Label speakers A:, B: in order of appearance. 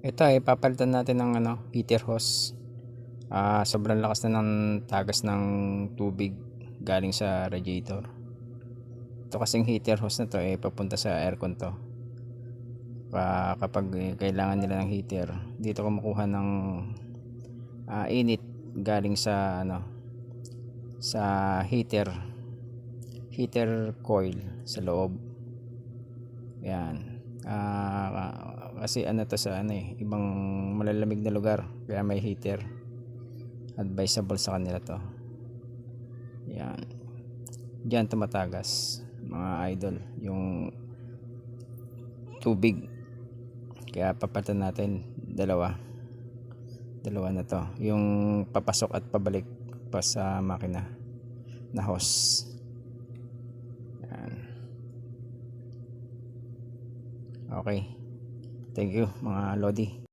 A: Ito ay papalitan natin ng ano, heater hose. Ah, sobrang lakas na ng tagas ng tubig galing sa radiator. Ito kasing heater hose na to ay papunta sa aircon to. Pa, kapag eh, kailangan nila ng heater, dito kumukuha ng ah, init galing sa ano sa heater heater coil sa loob. Yan. Kasi ano to sa ano eh, ibang malalamig na lugar kaya may heater. Advisable sa kanila to. Yan. Diyan tumatagas mga idol yung tubig. Kaya papalitan natin dalawa. Dalawa na to. Yung papasok at pabalik pa sa makina na hose. Yan. Okay. Thank you mga Lodi.